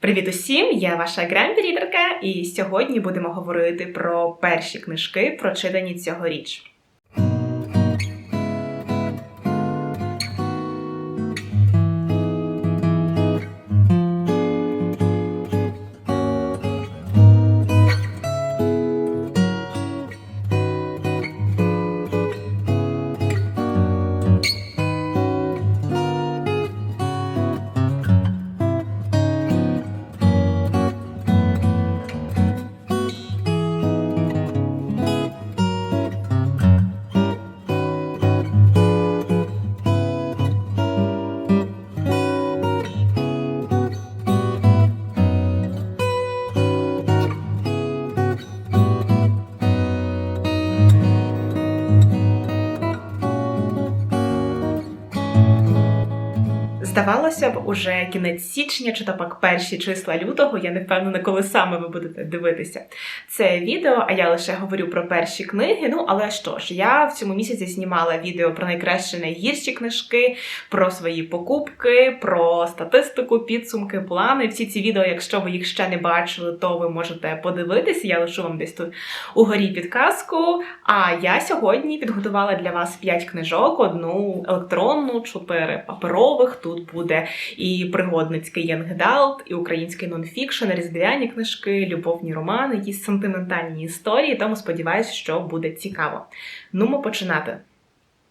Привіт усім! Я ваша гранд-рідерка, і сьогодні будемо говорити про перші книжки, прочитані цьогоріч. Здавалося б, уже кінець січня, чи то пак перші числа лютого. Я не впевнена, коли саме ви будете дивитися це відео. А я лише говорю про перші книги. Ну але що ж, я в цьому місяці знімала відео про найкращі найгірші книжки, про свої покупки, про статистику, підсумки, плани. Всі ці відео, якщо ви їх ще не бачили, то ви можете подивитися. Я лишу вам десь тут угорі підказку. А я сьогодні підготувала для вас 5 книжок: одну електронну, чотири паперових. Тут буде і пригодницький янгдалт, і український нонфікшн, різдвяні книжки, любовні романи, якісь сентиментальні історії. Тому сподіваюся, що буде цікаво. Ну, ми починати.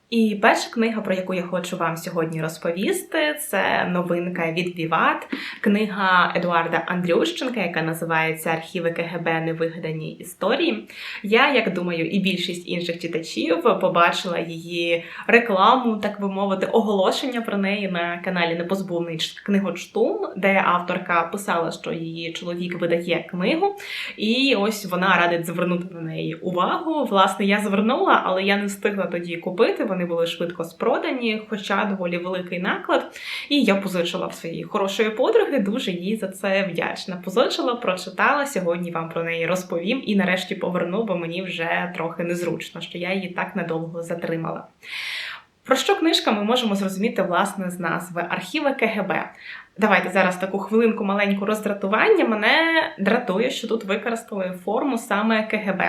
І перша книга, про яку я хочу вам сьогодні розповісти, це новинка від Віват, книга Едуарда Андрющенка, яка називається Архіви КГБ Невигадані історії. Я, як думаю, і більшість інших читачів побачила її рекламу, так би мовити, оголошення про неї на каналі Непозбувний книгочтун, де авторка писала, що її чоловік видає книгу, і ось вона радить звернути на неї увагу. Власне, я звернула, але я не встигла тоді купити вони були швидко спродані, хоча доволі великий наклад. І я позичила в своїй хорошої подруги, дуже їй за це вдячна. Позичила, прочитала. Сьогодні вам про неї розповім і нарешті поверну, бо мені вже трохи незручно, що я її так надовго затримала. Про що книжка ми можемо зрозуміти власне з назви Архіви КГБ. Давайте зараз таку хвилинку маленьку роздратування. Мене дратує, що тут використали форму саме КГБ.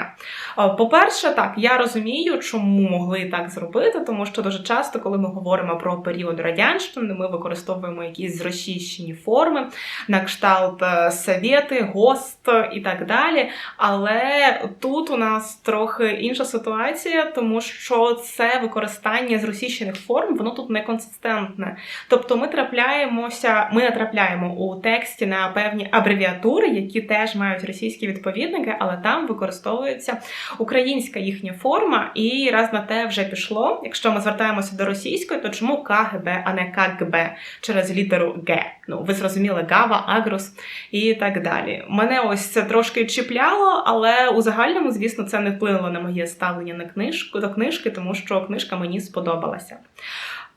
По-перше, так, я розумію, чому могли так зробити, тому що дуже часто, коли ми говоримо про період радянщини, ми використовуємо якісь зросійщені форми, на кшталт е, совєти, ГОСТ і так далі. Але тут у нас трохи інша ситуація, тому що це використання зросійщених форм, воно тут неконсистентне. Тобто ми трапляємося. Ми натрапляємо у тексті на певні абревіатури, які теж мають російські відповідники, але там використовується українська їхня форма, і раз на те вже пішло. Якщо ми звертаємося до російської, то чому КГБ, а не КГБ через літеру Г? Ну, ви зрозуміли, Гава, Агрос і так далі. Мене ось це трошки чіпляло, але у загальному, звісно, це не вплинуло на моє ставлення на книжку до книжки, тому що книжка мені сподобалася.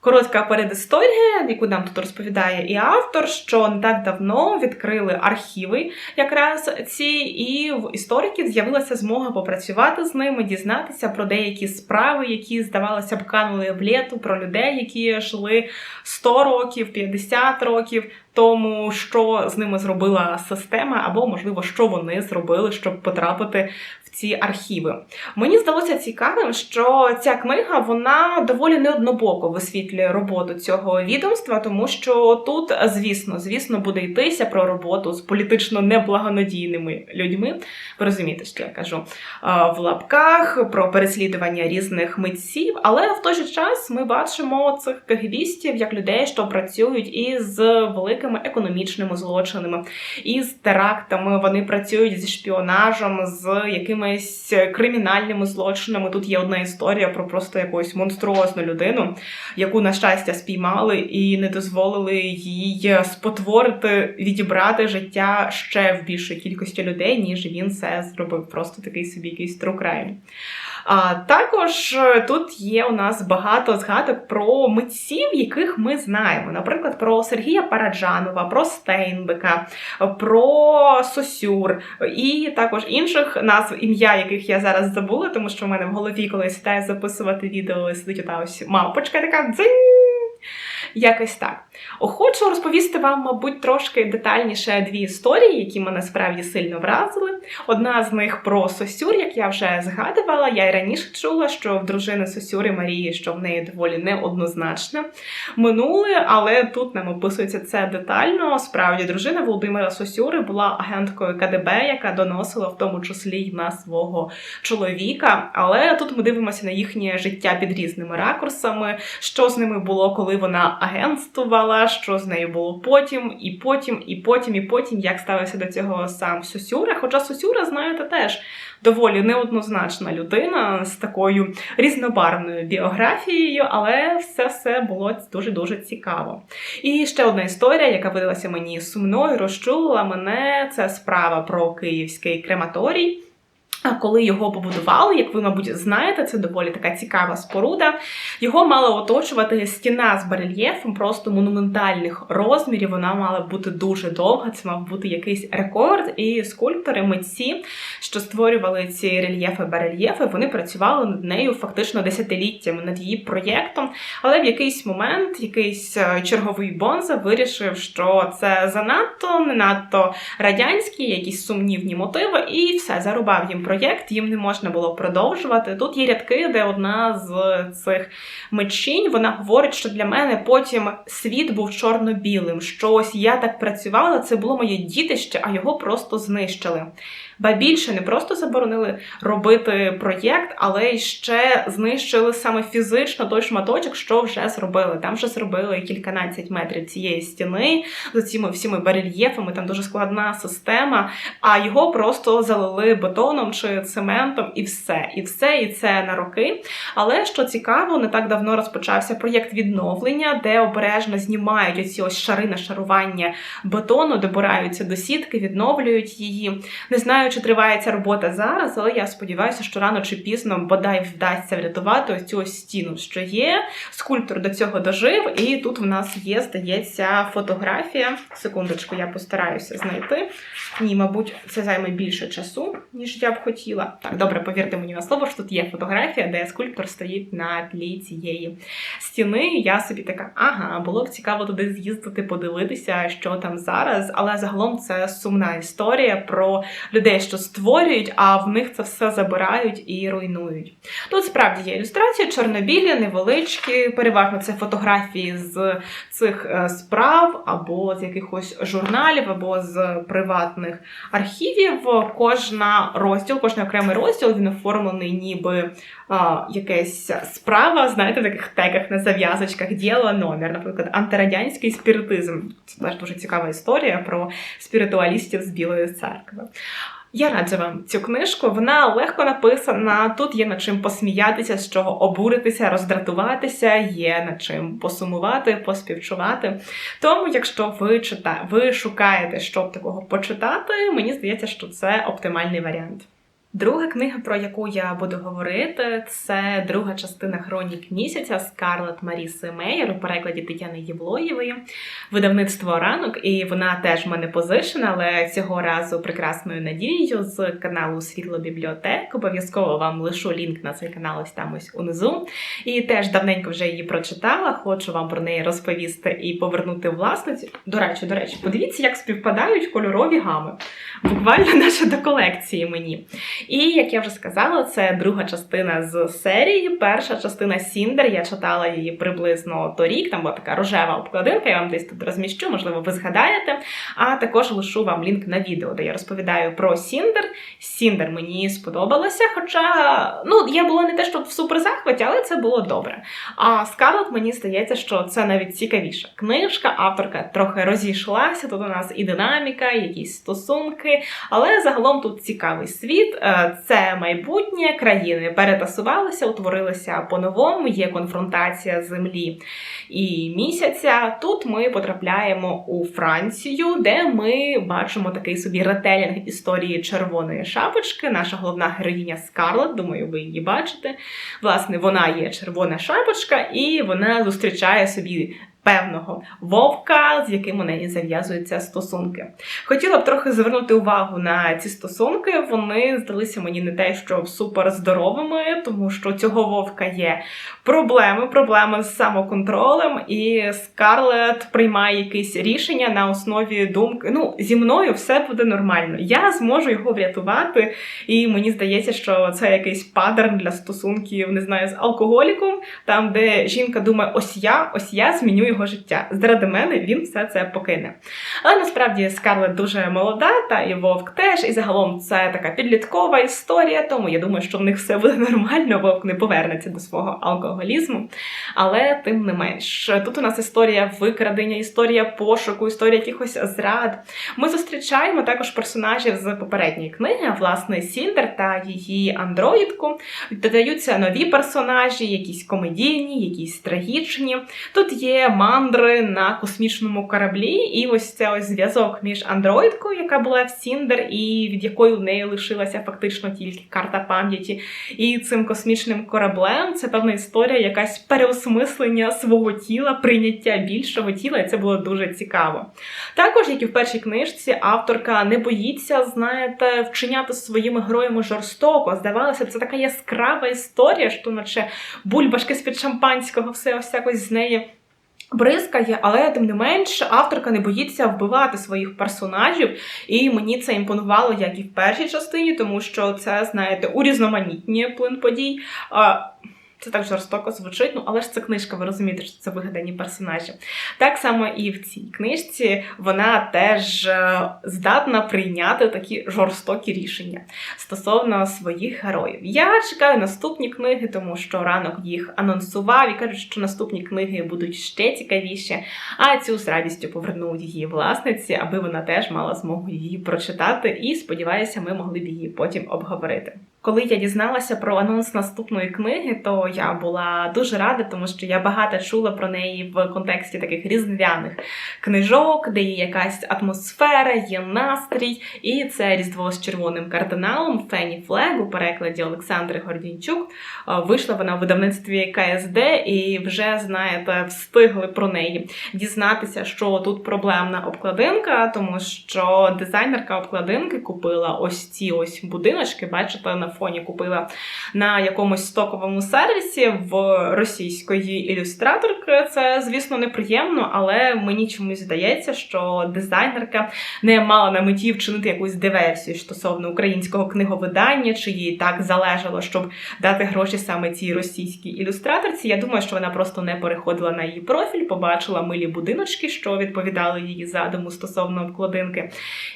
Коротка передісторія, яку нам тут розповідає і автор, що не так давно відкрили архіви, якраз ці, і в істориків з'явилася змога попрацювати з ними, дізнатися про деякі справи, які, здавалося б, канули в літу, про людей, які жили 100 років, 50 років. Тому що з ними зробила система, або можливо, що вони зробили, щоб потрапити в ці архіви. Мені здалося цікавим, що ця книга вона доволі неоднобоко висвітлює роботу цього відомства, тому що тут, звісно, звісно, буде йтися про роботу з політично неблагонадійними людьми. Ви розумієте, що я кажу в лапках про переслідування різних митців, але в той же час ми бачимо цих кагібістів як людей, що працюють із великими економічними злочинами, із терактами. Вони працюють зі шпіонажем, з якимись кримінальними злочинами. Тут є одна історія про просто якусь монструозну людину, яку, на щастя, спіймали і не дозволили їй спотворити, відібрати життя ще в більшій кількості людей, ніж він це зробив. Просто такий собі якийсь трукрайм. А також е, тут є у нас багато згадок про митців, яких ми знаємо. Наприклад, про Сергія Параджанова, про Стейнбека, про Сосюр і також інших назв ім'я, яких я зараз забула, тому що в мене в голові, коли я сідаю записувати відео, сидить ота ось мапочка така дзинь. Якось так. Хочу розповісти вам, мабуть, трошки детальніше дві історії, які мене справді сильно вразили. Одна з них про Сосюр, як я вже згадувала. Я й раніше чула, що в дружини Сосюри Марії, що в неї доволі неоднозначне минуле, але тут нам описується це детально. Справді, дружина Володимира Сосюри була агенткою КДБ, яка доносила в тому числі й на свого чоловіка. Але тут ми дивимося на їхнє життя під різними ракурсами, що з ними було, коли вона агентствувала, що з нею було потім, і потім, і потім, і потім, як ставився до цього сам Сосюра. Хоча Сосюра, знаєте, теж доволі неоднозначна людина з такою різнобарвною біографією, але все все було дуже дуже цікаво. І ще одна історія, яка видалася мені сумною, розчулила мене. Це справа про київський крематорій. А коли його побудували, як ви, мабуть, знаєте, це доволі така цікава споруда. Його мала оточувати стіна з барельєфом, просто монументальних розмірів. Вона мала бути дуже довга. Це мав бути якийсь рекорд. І скульптори, митці, що створювали ці рельєфи барельєфи, вони працювали над нею фактично десятиліттями над її проєктом. Але в якийсь момент якийсь е, черговий бонза вирішив, що це занадто, не надто радянські, якісь сумнівні мотиви, і все зарубав їм проєкт, їм не можна було продовжувати. Тут є рядки, де одна з цих мечінь вона говорить, що для мене потім світ був чорно-білим. Що ось я так працювала, це було моє дітище, а його просто знищили. Ба більше не просто заборонили робити проєкт, але й ще знищили саме фізично той шматочок, що вже зробили. Там вже зробили кільканадцять метрів цієї стіни з цими всіми барельєфами, там дуже складна система, а його просто залили бетоном чи цементом, і все. І все, і це на роки. Але що цікаво, не так давно розпочався проєкт відновлення, де обережно знімають оці ось шари нашарування бетону, добираються до сітки, відновлюють її. Не знаю, чи триває ця робота зараз, але я сподіваюся, що рано чи пізно бодай вдасться врятувати ось цю ось стіну, що є. Скульптор до цього дожив, і тут в нас є, здається, фотографія. Секундочку, я постараюся знайти. Ні, мабуть, це займе більше часу, ніж я б хотіла. Так, добре, повірте мені на слово, що тут є фотографія, де скульптор стоїть на тлі цієї стіни. Я собі така, ага, було б цікаво туди з'їздити, подивитися, що там зараз. Але загалом це сумна історія про людей, що створюють, а в них це все забирають і руйнують. Тут справді є ілюстрації, чорнобілі, невеличкі, переважно це фотографії з цих е, справ, або з якихось журналів, або з приватних архівів. Кожна розділ, кожен окремий розділ він оформлений, ніби а, якась справа, знаєте, в таких тегах на зав'язочках діло номер, наприклад, антирадянський спіритизм. Це теж дуже цікава історія про спіритуалістів з Білої церкви. Я раджу вам цю книжку. Вона легко написана. Тут є над чим посміятися, з чого обуритися, роздратуватися, є над чим посумувати, поспівчувати. Тому, якщо ви чита... ви шукаєте, щоб такого почитати, мені здається, що це оптимальний варіант. Друга книга, про яку я буду говорити, це друга частина хронік місяця Скарлет Маріси Мейер у перекладі Тетяни Євлоєвої, видавництво ранок, і вона теж в мене позичена, але цього разу прекрасною надією з каналу Світло Бібліотек. Обов'язково вам лишу лінк на цей канал ось там ось унизу. І теж давненько вже її прочитала. Хочу вам про неї розповісти і повернути власниці. До речі, до речі, подивіться, як співпадають кольорові гами. Буквально наче до колекції мені. І як я вже сказала, це друга частина з серії. Перша частина Сіндер. Я читала її приблизно торік. Там була така рожева обкладинка. Я вам десь тут розміщу, можливо, ви згадаєте. А також лишу вам лінк на відео, де я розповідаю про Сіндер. Сіндер мені сподобалося, хоча ну я була не те, що в суперзахваті, але це було добре. А Скарлет мені здається, що це навіть цікавіша книжка. Авторка трохи розійшлася. Тут у нас і динаміка, і якісь стосунки, але загалом тут цікавий світ. Це майбутнє країни перетасувалися, утворилися по-новому. Є конфронтація землі і місяця. Тут ми потрапляємо у Францію, де ми бачимо такий собі ретелінг історії червоної шапочки. Наша головна героїня Скарлет, думаю, ви її бачите. Власне, вона є червона шапочка, і вона зустрічає собі певного вовка, з яким у неї зав'язуються стосунки. Хотіла б трохи звернути увагу на ці стосунки. Вони здалися мені не те, що супер здоровими, тому що цього вовка є проблеми, проблеми з самоконтролем, і Скарлет приймає якісь рішення на основі думки. Ну, зі мною все буде нормально. Я зможу його врятувати, і мені здається, що це якийсь паттерн для стосунків, не знаю, з алкоголіком, там, де жінка думає, ось я, ось я зміню його життя. Заради мене він все це покине. Але насправді Скарлет дуже молода, та і Вовк теж. І загалом це така підліткова історія, тому я думаю, що в них все буде нормально, Вовк не повернеться до свого алкоголізму. Але тим не менш, тут у нас історія викрадення, історія пошуку, історія якихось зрад. Ми зустрічаємо також персонажів з попередньої книги, власне, Сіндер та її андроїдку. Додаються нові персонажі, якісь комедійні, якісь трагічні. Тут є мандри на космічному кораблі, і ось це ось зв'язок між андроїдкою, яка була в Сіндер, і від якої в неї лишилася фактично тільки карта пам'яті, і цим космічним кораблем. Це певна історія, якась переосмислення свого тіла, прийняття більшого тіла, і це було дуже цікаво. Також, як і в першій книжці, авторка не боїться, знаєте, вчиняти своїми героями жорстоко. Здавалося це така яскрава історія, що наче бульбашки з-під шампанського, все ось якось з неї. Бризкає, але тим не менш авторка не боїться вбивати своїх персонажів, і мені це імпонувало як і в першій частині, тому що це, знаєте, урізноманітнює плин подій. Це так жорстоко звучить, ну але ж це книжка, ви розумієте, що це вигадані персонажі. Так само і в цій книжці вона теж е, здатна прийняти такі жорстокі рішення стосовно своїх героїв. Я чекаю наступні книги, тому що ранок їх анонсував і кажуть, що наступні книги будуть ще цікавіші. А цю з радістю повернуть її власниці, аби вона теж мала змогу її прочитати. І сподіваюся, ми могли б її потім обговорити. Коли я дізналася про анонс наступної книги, то я була дуже рада, тому що я багато чула про неї в контексті таких різдвяних книжок, де є якась атмосфера, є настрій. І це Різдво з червоним кардиналом Фені Флег у перекладі Олександри Гордінчук. Вийшла вона у видавництві КСД, і вже знаєте, встигли про неї дізнатися, що тут проблемна обкладинка, тому що дизайнерка обкладинки купила ось ці ось будиночки. Бачите, на фоні купила на якомусь стоковому сервісі в російської ілюстраторки. Це, звісно, неприємно, але мені чомусь здається, що дизайнерка не мала на меті вчинити якусь диверсію стосовно українського книговидання, чи їй так залежало, щоб дати гроші саме цій російській ілюстраторці. Я думаю, що вона просто не переходила на її профіль, побачила милі будиночки, що відповідали її задуму стосовно обкладинки,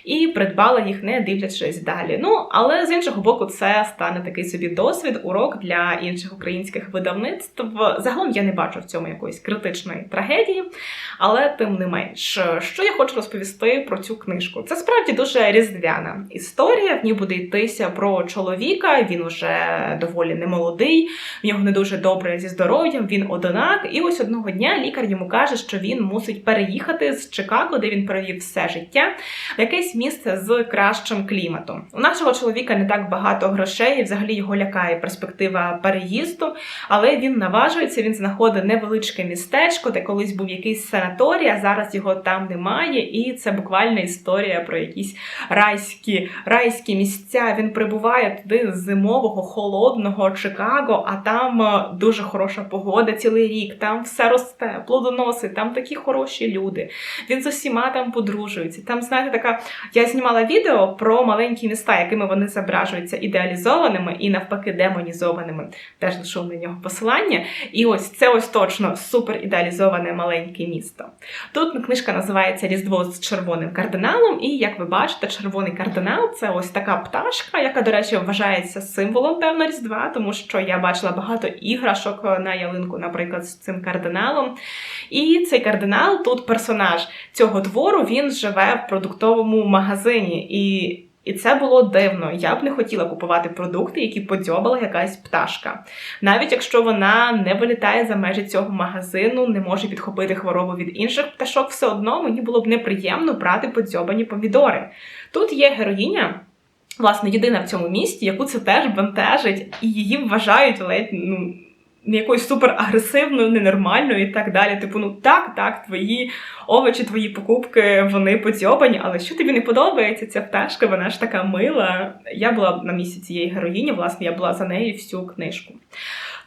і придбала їх, не дивлячись далі. Ну, але з іншого боку, це стане такий собі досвід, урок для інших українських видавництв. Загалом я не бачу в цьому якоїсь критичної трагедії, але тим не менш, що я хочу розповісти про цю книжку. Це справді дуже різдвяна історія. В ній буде йтися про чоловіка. Він уже доволі немолодий, в нього не дуже добре зі здоров'ям. Він одинак. І ось одного дня лікар йому каже, що він мусить переїхати з Чикаго, де він провів все життя, в якесь місце з кращим кліматом. У нашого чоловіка не так багато грошей, і взагалі його лякає перспектива переїзду, але він наважується, він знаходить невеличке містечко, де колись був якийсь санаторій, а зараз його там немає. І це буквально історія про якісь райські райські місця. Він прибуває туди з зимового, холодного Чикаго, а там е, дуже хороша погода цілий рік. Там все росте, плодоноси, там такі хороші люди. Він з усіма там подружується. Там, знаєте, така я знімала відео про маленькі міста, якими вони зображуються ідеалізованими і навпаки демонізованими. Теж лишу на нього посилання. І ось це ось точно супер ідеалізоване маленьке місто. Тут книжка називається Різдво з червоним кардиналом, і як ви бачите, червоний кардинал це ось така пташка, яка, до речі, вважається символом певно Різдва, тому що я бачила багато іграшок на ялинку, наприклад, з цим кардиналом. І цей кардинал тут персонаж цього твору, він живе в продуктовому магазині. І і це було дивно. Я б не хотіла купувати продукти, які подьобала якась пташка. Навіть якщо вона не вилітає за межі цього магазину, не може підхопити хворобу від інших пташок, все одно мені було б неприємно брати подзьобані помідори. Тут є героїня. Власне, єдина в цьому місті, яку це теж бентежить, і її вважають ледь ну якоюсь супер агресивною, ненормальною і так далі. Типу, ну так, так, твої овочі, твої покупки, вони подзьобані, але що тобі не подобається? Ця пташка, вона ж така мила. Я була на місці цієї героїні, власне, я була за нею всю книжку.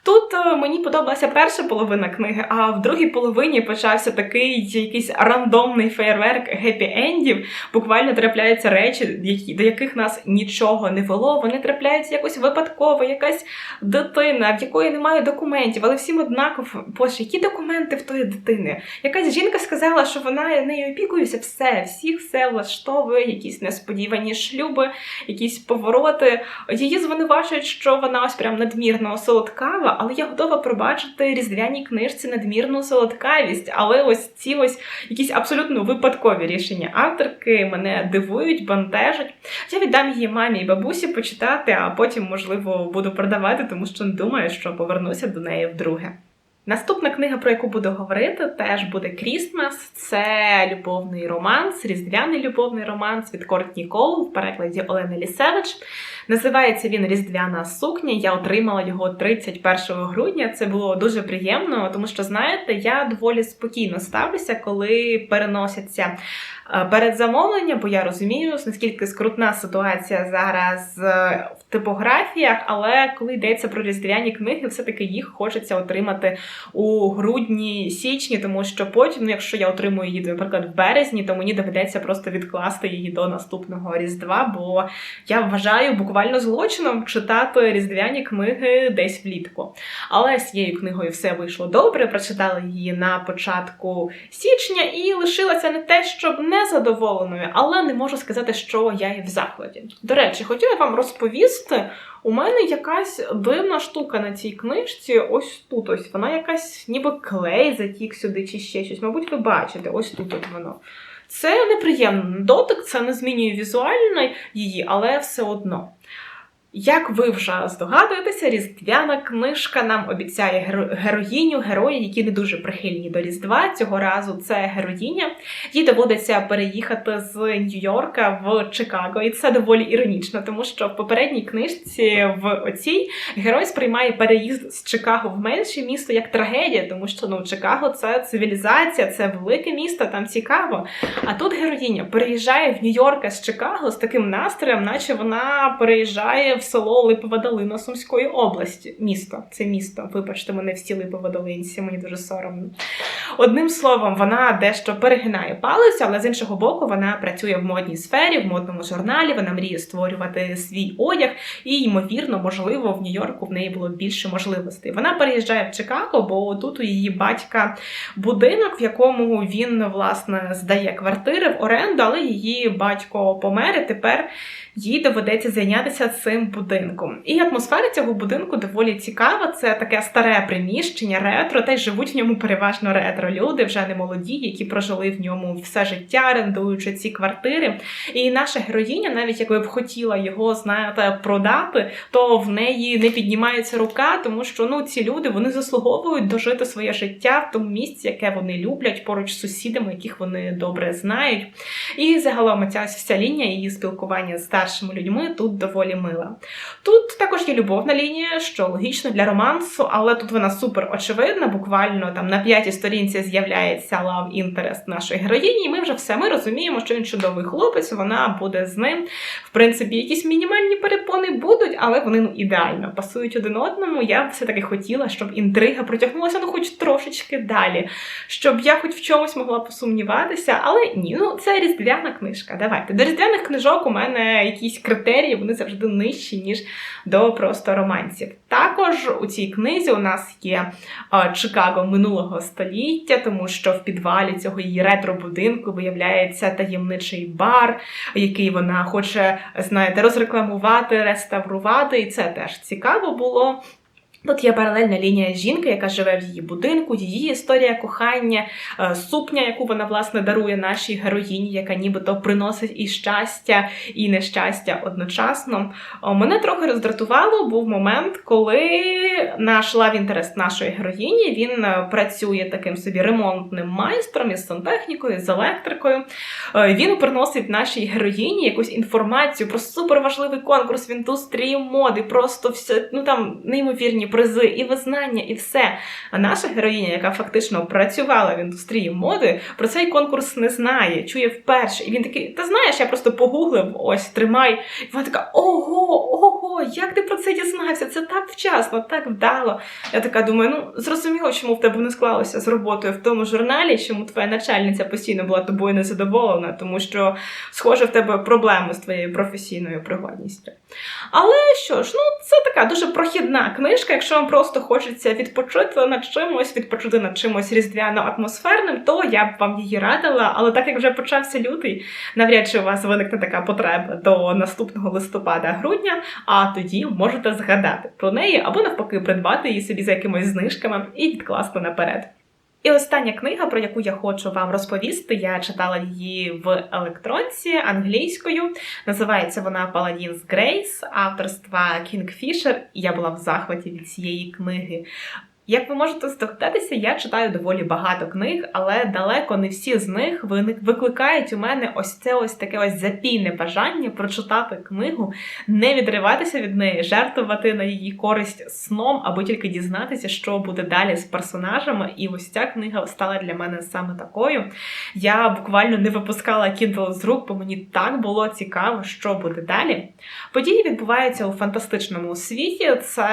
Тут е, мені подобалася перша половина книги, а в другій половині почався такий якийсь рандомний феєрверк гепі-ендів. Буквально трапляються речі, до яких нас нічого не вело. Вони трапляються якось випадково, якась дитина, в якої немає документів, але всім однаково, боже, які документи в тої дитини? Якась жінка сказала, що вона нею опікується, все, всіх все влаштовує, якісь несподівані шлюби, якісь повороти. Її звинувачують, що вона ось прям надмірно солодкава, але я готова пробачити різдвяній книжці надмірну солодкавість. Але ось ці ось якісь абсолютно випадкові рішення авторки мене дивують, бентежать. Я віддам її мамі і бабусі почитати, а потім, можливо, буду продавати, тому що не думаю, що повернуся до неї вдруге. Наступна книга, про яку буду говорити, теж буде Крістмас. Це любовний романс, різдвяний любовний романс від Кортні Коул в перекладі Олени Лісевич. Називається він Різдвяна сукня. Я отримала його 31 грудня. Це було дуже приємно, тому що, знаєте, я доволі спокійно ставлюся, коли переносяться передзамовлення, бо я розумію, наскільки скрутна ситуація зараз е, в типографіях, але коли йдеться про різдвяні книги, все-таки їх хочеться отримати у грудні, січні, тому що потім, ну, якщо я отримую її, наприклад, в березні, то мені доведеться просто відкласти її до наступного різдва, бо я вважаю буквально злочином читати різдвяні книги десь влітку. Але з цією книгою все вийшло добре. Прочитала її на початку січня і лишилася не те, щоб не задоволеною, але не можу сказати, що я є в захваті. До речі, хотіла вам розповісти. У мене якась дивна штука на цій книжці. Ось тут ось вона якась, ніби клей затік сюди чи ще щось. Мабуть, ви бачите, ось тут от воно. Це неприємний дотик, це не змінює візуально її, але все одно. Як ви вже здогадуєтеся, різдвяна книжка нам обіцяє геро- героїню, герої, які не дуже прихильні до Різдва. Цього разу це героїня. Їй доводиться переїхати з Нью-Йорка в Чикаго, і це доволі іронічно, тому що в попередній книжці в оцій герой сприймає переїзд з Чикаго в менше місто як трагедія, тому що ну Чикаго це цивілізація, це велике місто, там цікаво. А тут героїня переїжджає в Нью-Йорк з Чикаго з таким настроєм, наче вона переїжджає в село Липова Долина Сумської області. Місто, це місто. Вибачте, мене всі Липоводолинці, мені дуже соромно. Одним словом, вона дещо перегинає палець, але з іншого боку, вона працює в модній сфері, в модному журналі. Вона мріє створювати свій одяг, і ймовірно, можливо, в Нью-Йорку в неї було більше можливостей. Вона переїжджає в Чикаго, бо тут у її батька будинок, в якому він власне здає квартири в оренду, але її батько помер. і Тепер їй доведеться зайнятися цим будинком. І атмосфера цього будинку доволі цікава. Це таке старе приміщення, ретро, та й живуть в ньому переважно ретро люди, вже не молоді, які прожили в ньому все життя, орендуючи ці квартири. І наша героїня, навіть якби б хотіла його, знаєте, продати, то в неї не піднімається рука, тому що ну ці люди вони заслуговують дожити своє життя в тому місці, яке вони люблять, поруч з сусідами, яких вони добре знають. І загалом ця вся лінія її спілкування з старшими людьми тут доволі мила. Тут також є любовна лінія, що логічно для романсу, але тут вона супер очевидна. Буквально там на п'ятій сторінці з'являється love interest нашої героїні, і ми вже все ми розуміємо, що він чудовий хлопець, вона буде з ним. В принципі, якісь мінімальні перепони будуть, але вони ну ідеально пасують один одному. Я все-таки хотіла, щоб інтрига протягнулася ну хоч трошечки далі, щоб я хоч в чомусь могла посумніватися, але ні, ну це різдвяна книжка. Давайте. До різдвяних книжок у мене якісь критерії, вони завжди нижчі, ніж до просто романців. Також у цій книзі у нас є Чикаго минулого століття, тому що в підвалі цього її ретро-будинку виявляється таємничий бар, який вона хоче, знаєте, розрекламувати, реставрувати, і це теж цікаво було. Тут є паралельна лінія жінки, яка живе в її будинку, її історія кохання, е, сукня, яку вона власне дарує нашій героїні, яка нібито приносить і щастя, і нещастя одночасно. Мене трохи роздратувало. Був момент, коли наш лав-інтерес нашої героїні він е, працює таким собі ремонтним майстром із сантехнікою, з електрикою. Е, Він приносить нашій героїні якусь інформацію про суперважливий конкурс в індустрії моди, просто все ну там неймовірні призи, і визнання, і все. А наша героїня, яка фактично працювала в індустрії моди, про цей конкурс не знає, чує вперше. І він такий: Та знаєш, я просто погуглив, ось тримай. І вона така: ого, ого, як ти про це дізнався? Це так вчасно, так вдало. Я така думаю, ну зрозуміло, чому в тебе не склалося з роботою в тому журналі, чому твоя начальниця постійно була тобою незадоволена, тому що, схоже, в тебе проблеми з твоєю професійною пригодністю. Але що ж, ну це така дуже прохідна книжка. Якщо вам просто хочеться відпочити над чимось, відпочити над чимось різдвяно-атмосферним, то я б вам її радила. Але так як вже почався лютий, навряд чи у вас виникне така потреба до наступного листопада-грудня, а тоді можете згадати про неї або навпаки придбати її собі за якимись знижками і відкласти наперед. І остання книга, про яку я хочу вам розповісти, я читала її в електронці англійською. Називається вона Paladin's Grace авторства Кінгфішер. Фішер. я була в захваті від цієї книги. Як ви можете здогадатися, я читаю доволі багато книг, але далеко не всі з них викликають у мене ось це ось таке ось запільне бажання прочитати книгу, не відриватися від неї, жертвувати на її користь сном, або тільки дізнатися, що буде далі з персонажами. І ось ця книга стала для мене саме такою. Я буквально не випускала Kindle з рук, бо мені так було цікаво, що буде далі. Події відбуваються у фантастичному світі. Це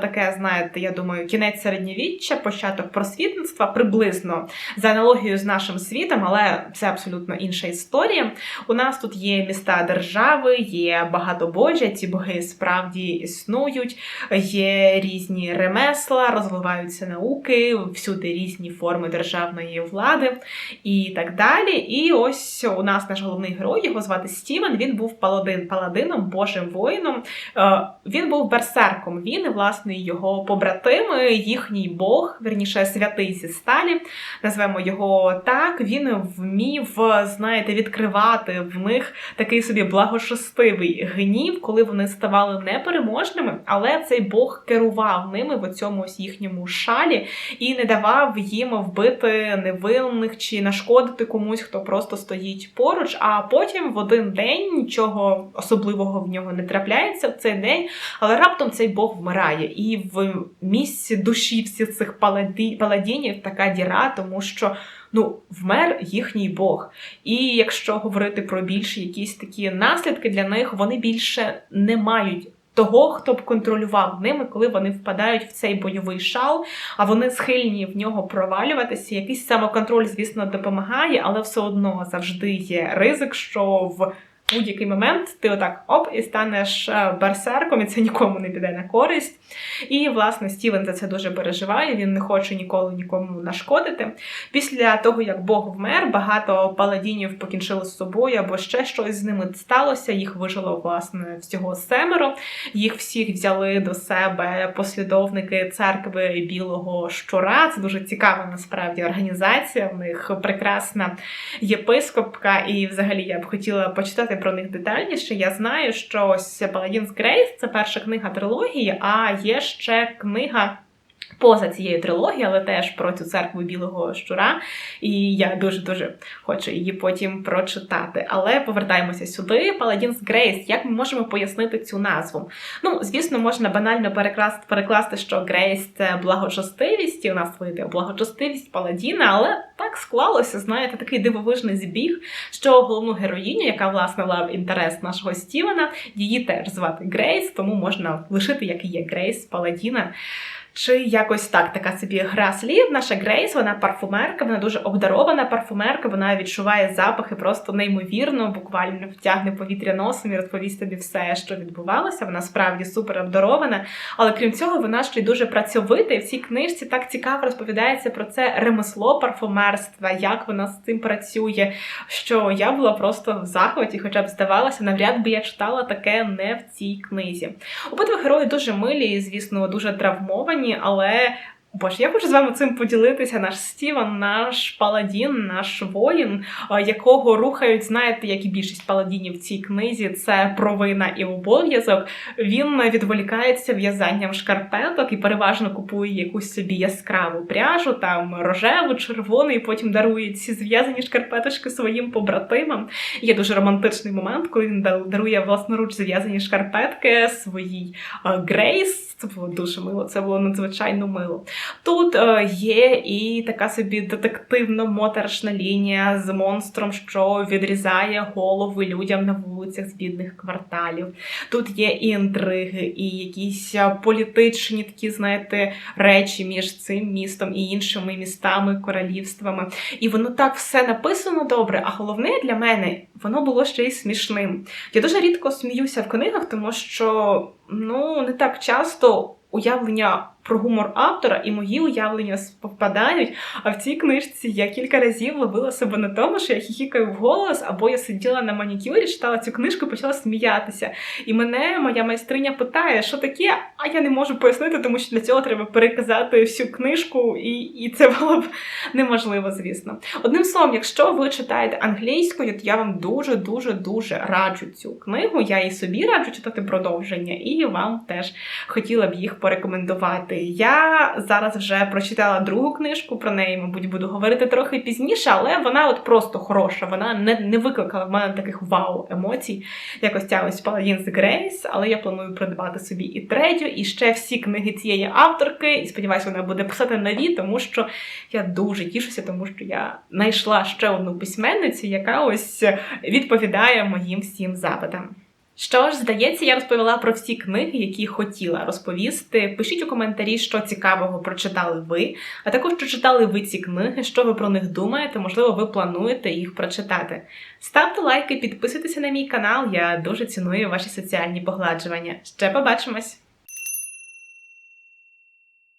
таке, знаєте, я думаю, кінець середньовіччя, початок просвітництва, приблизно за аналогією з нашим світом, але це абсолютно інша історія. У нас тут є міста держави, є багатобожжя, ці боги справді існують, є різні ремесла, розвиваються науки, всюди різні форми державної влади і так далі. І ось у нас наш головний герой, його звати Стівен. Він був паладин, паладином, божим воїном. Е, він був берсерком. Він і власне його побратими їх їхній Бог, верніше святий зі сталі, назвемо його так. Він вмів, знаєте, відкривати в них такий собі благошестивий гнів, коли вони ставали непереможними, але цей Бог керував ними в цьому їхньому шалі і не давав їм вбити невинних чи нашкодити комусь, хто просто стоїть поруч. А потім в один день нічого особливого в нього не трапляється в цей день, але раптом цей Бог вмирає, і в місці душі душі всіх цих паладі, паладінів така діра, тому що ну, вмер їхній Бог. І якщо говорити про більші якісь такі наслідки для них, вони більше не мають. Того, хто б контролював ними, коли вони впадають в цей бойовий шал, а вони схильні в нього провалюватися. Якийсь самоконтроль, звісно, допомагає, але все одно завжди є ризик, що в будь-який момент ти отак оп і станеш е, берсерком, і це нікому не піде на користь. І, власне, Стівен за це дуже переживає, він не хоче ніколи нікому нашкодити. Після того, як Бог вмер, багато паладінів покінчили з собою, або ще щось з ними сталося. Їх вижило, власне, всього семеро. Їх всіх взяли до себе послідовники церкви Білого Щура. Це дуже цікава насправді організація. В них прекрасна єпископка, і взагалі я б хотіла почитати про них детальніше. Я знаю, що ось Баладінс Грейс – це перша книга трилогії, а є ще книга поза цією трилогією, але теж про цю церкву білого щура. І я дуже-дуже хочу її потім прочитати. Але повертаємося сюди. Paladin's Grace. Як ми можемо пояснити цю назву? Ну, звісно, можна банально перекласти, перекласти, що Grace – це благочестивість, і у нас вийде благочестивість Паладіна, але так склалося, знаєте, такий дивовижний збіг, що головну героїню, яка власне лав інтерес нашого Стівена, її теж звати Грейс, тому можна лишити, як і є Грейс Паладіна. Чи якось так, така собі гра слів. Наша Грейс, вона парфумерка, вона дуже обдарована парфумерка, вона відчуває запахи просто неймовірно, буквально втягне повітря носом і розповість тобі все, що відбувалося. Вона справді супер обдарована. Але крім цього, вона ще й дуже працьовита. І в цій книжці так цікаво розповідається про це ремесло парфумерства, як вона з цим працює. Що я була просто в захваті, хоча б здавалося, навряд би я читала таке не в цій книзі. Обидва герої дуже милі, і, звісно, дуже травмовані але Боже, я хочу з вами цим поділитися. Наш Стівен, наш паладін, наш воїн, якого рухають, знаєте, як і більшість паладінів в цій книзі, це провина і обов'язок. Він відволікається в'язанням шкарпеток і переважно купує якусь собі яскраву пряжу, там рожеву, червону, і потім дарує ці зв'язані шкарпеточки своїм побратимам. Є дуже романтичний момент, коли він дар- дарує власноруч зв'язані шкарпетки своїй а, Грейс. Це було дуже мило, це було надзвичайно мило. Тут е, є і така собі детективно моторошна лінія з монстром, що відрізає голови людям на вулицях з бідних кварталів. Тут є і інтриги, і якісь е, політичні такі, знаєте, речі між цим містом і іншими містами, королівствами. І воно так все написано добре. А головне для мене воно було ще й смішним. Я дуже рідко сміюся в книгах, тому що ну не так часто уявлення про гумор автора і мої уявлення співпадають. А в цій книжці я кілька разів ловила себе на тому, що я хіхікаю вголос, або я сиділа на манікюрі, читала цю книжку почала сміятися. І мене моя майстриня питає, що таке, а я не можу пояснити, тому що для цього треба переказати всю книжку, і, і це було б неможливо, звісно. Одним словом, якщо ви читаєте англійською, то я вам дуже дуже дуже раджу цю книгу. Я і собі раджу читати продовження, і вам теж хотіла б їх порекомендувати. Я зараз вже прочитала другу книжку, про неї, мабуть, буду говорити трохи пізніше, але вона от просто хороша. Вона не, не викликала в мене таких вау емоцій, як ось ця ось Paladins Grace, але я планую придбати собі і третю, і ще всі книги цієї авторки. І сподіваюся, вона буде писати нові, тому що я дуже тішуся, тому що я знайшла ще одну письменницю, яка ось відповідає моїм всім запитам. Що ж, здається, я розповіла про всі книги, які хотіла розповісти. Пишіть у коментарі, що цікавого прочитали ви, а також що читали ви ці книги, що ви про них думаєте, можливо, ви плануєте їх прочитати. Ставте лайки, підписуйтеся на мій канал, я дуже ціную ваші соціальні погладжування. Ще побачимось!